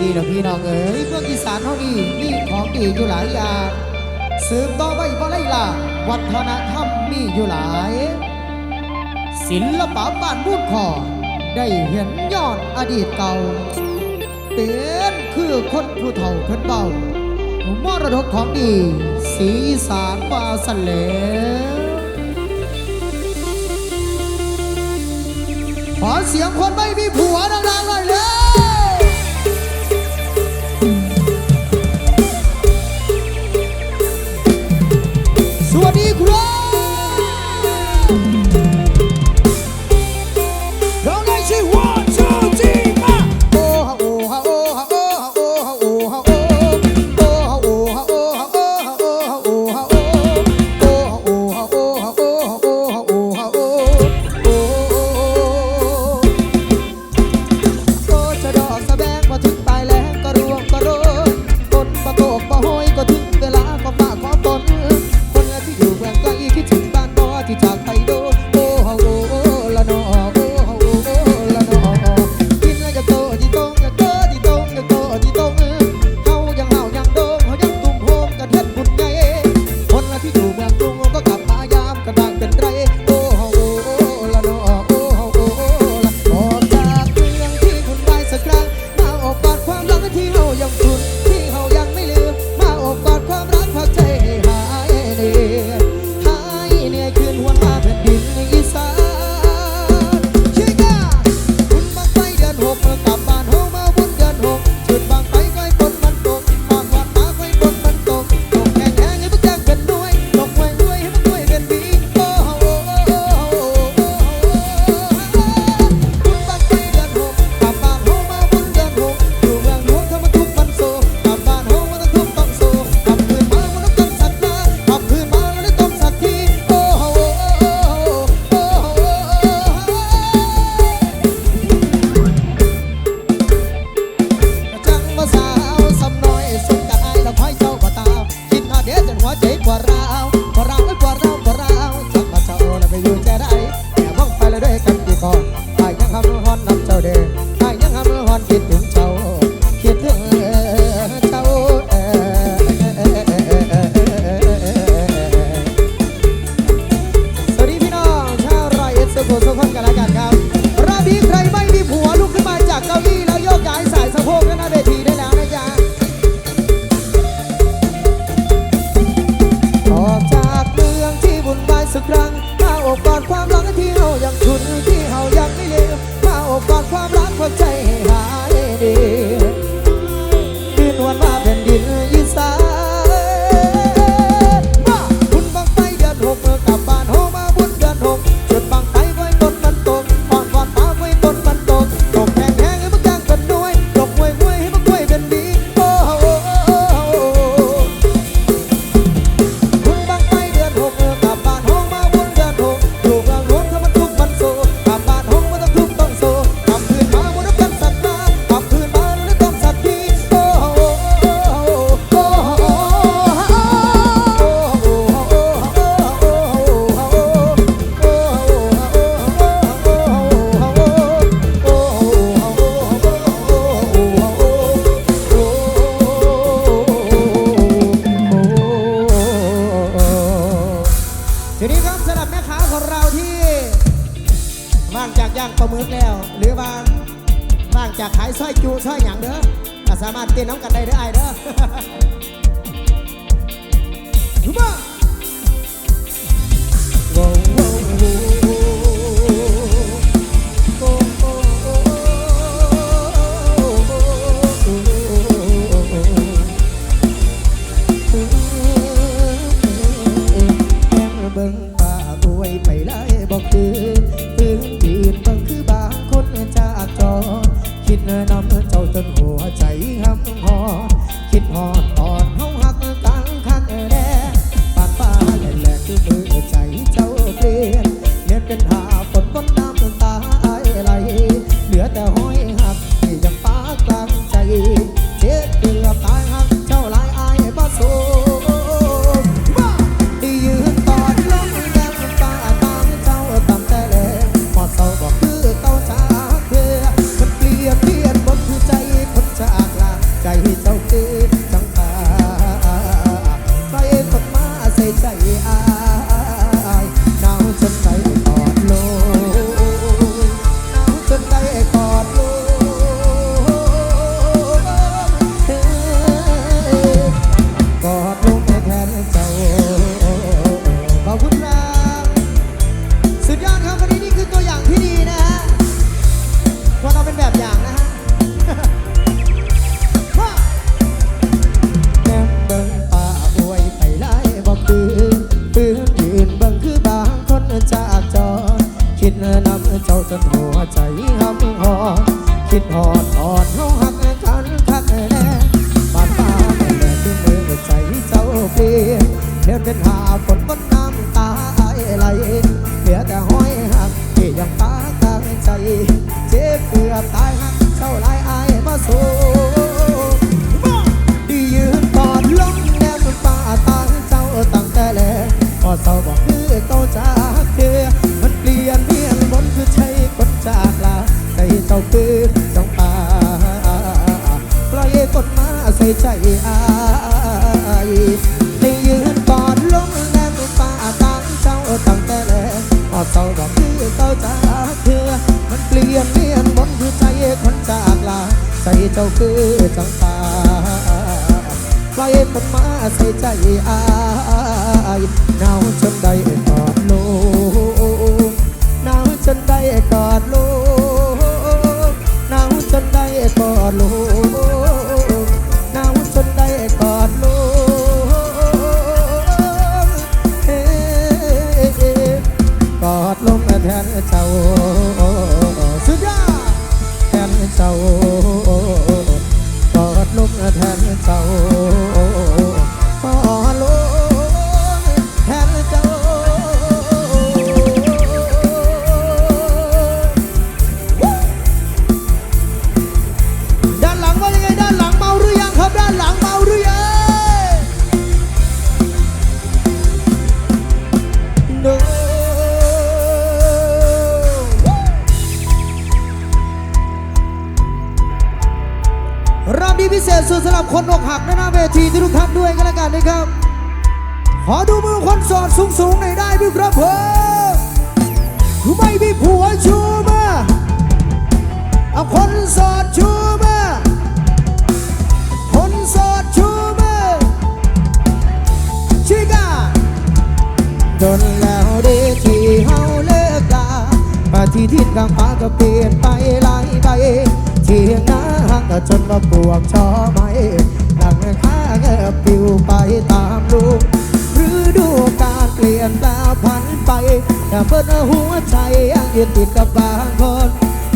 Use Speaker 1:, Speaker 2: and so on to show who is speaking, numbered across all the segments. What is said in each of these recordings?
Speaker 1: ดีนะพี่น้องเอ๋ยเมืองอีสานเท่านี้มีของดีอยู่หลายอย่างสืบต่อไปบ่ไรล่ะวัฒนธรรมมีอยู่หลาย ศิลปะบ้านมูดขอได้เห็นยอดอดีตเก่าเป็นคือคนผู้เฒ่าเพิ่นเบามรดกของดี สีสารวาสเลขอเสียงคนไม่มีผัวดังๆหน่ยเลย ต้นน้ำกันได้เด้อ เพียนเป็นหาฝน เจ้าคือจังตาปล่อยคนมาใส่ใจอายหนาวจนได้กอดลูกหนาวจนได้กอดลูกหนาวจนได้กอดลูกหนาวจนได้กอดลูกเฮ้กอดลงแทนเจ้า เจ้ากอดลงแทนเจ้า สำหรับคนอกหักในหน้าเวทีทุกท่านด้วยกันแล้วกันนะครับ ขอดูมือคนสอดสูงๆหน่อยได้ไหมครับผมไม่มีผัวชูมาเอาคนโสดชูมือคนโสดชูมือชิกาจนแล้วเดที่เฮาเลิกลาปฏิทินกลางฟ้าก็เปลี่ยนไปหลายใบเที่ยงน้าก็จนมาปวกชอม้ดังข้าเงบปิวไปตามลูกฤดูการเปลี่ยนแปลผันไปแต่เพิ่นหัวใจยังยึดติดกับบางคน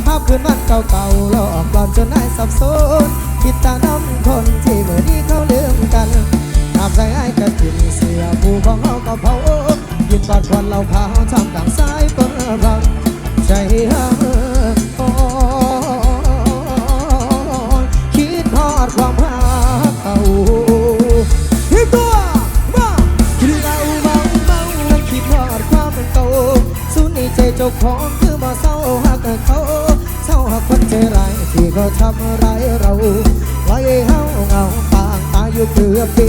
Speaker 1: ภาพคืนวันเก่าๆหลอกหลอนจนนายสับสนคิดตาน้ำคนที่เมื่อนี้เขาลืมกันตามใจไอ้กระถิ่นเสียผู้ของเขาก็เผายินกอดควันเราขาวทำดังสายฝนรังใจเฮา จเจ้าของคือบ่เศร้าหักเขาเศร้าหักคนใจร้ายที่เขาทำร้ายเราไว้เฮาเงาปางตายอยู่เกือบปี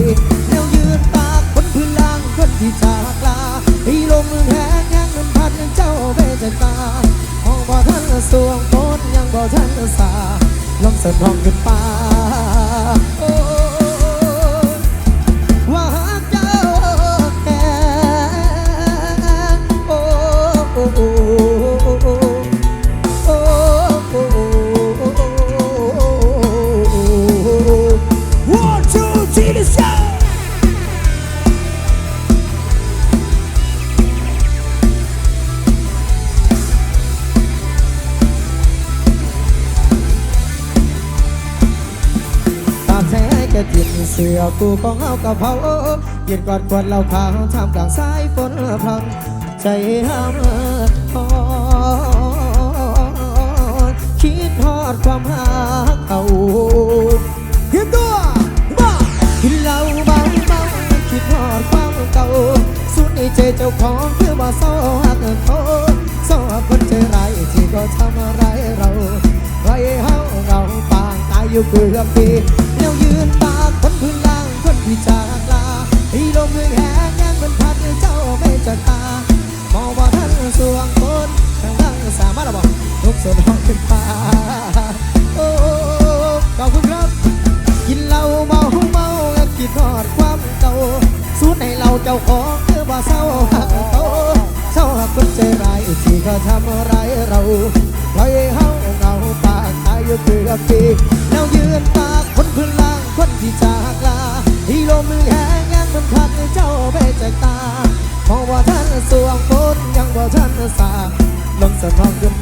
Speaker 1: แล้วยืนตากบนพื้นล่างคนที่จากลาให้ลมแห้งยังมันพัดเจ้าไปจตามองบ่ทันสวงฝนยังบ่ทันสาลมสะท้องขึ้นฟ้า กูของเฮากับเผายืนกอดกวดเราขาวทำกลางสายฝนพลังใจห้ามอคิดทอดความหาเขาเห็นตัวมากินเหล้าเมาเมาคิดทอดความเก่าสุดในใจเจ้าของคือว่าเศร้าหักเขาเศร้าคนใจร้ายที่ก็ทำร้ายเราไรเฮาเงาปางตายอยู่เกือบปีแล้วยืนตากคนพื้นล่างคน ที่จากลาให้ลมมือแหงยังมันพัดเจ้าไม่จากตามองว่าท่านสวงคนข้างล่างสามารถบอกลุกส่วนห้องขึ้นฟ้าโอ้ขอบคุณครับ กินเหล้าเมาเมาแล้วคิดทอดความเก่าสูดในเราเจ้าของคือว่าเศร้าหักเขาเศร้าหักคนใจร้ายที่เขาทำร้ายเราปล่อยเฮาเงาปากตายอยู่เกือบปีแล้วยืนตากคนพื้นล่างคนที่จาก ลมมือแห้งยังมันพัดเจ้าไปจากตามอว่าท่านสวงฝนยังบ่ท่านสาลมสสะท้อนขึ้น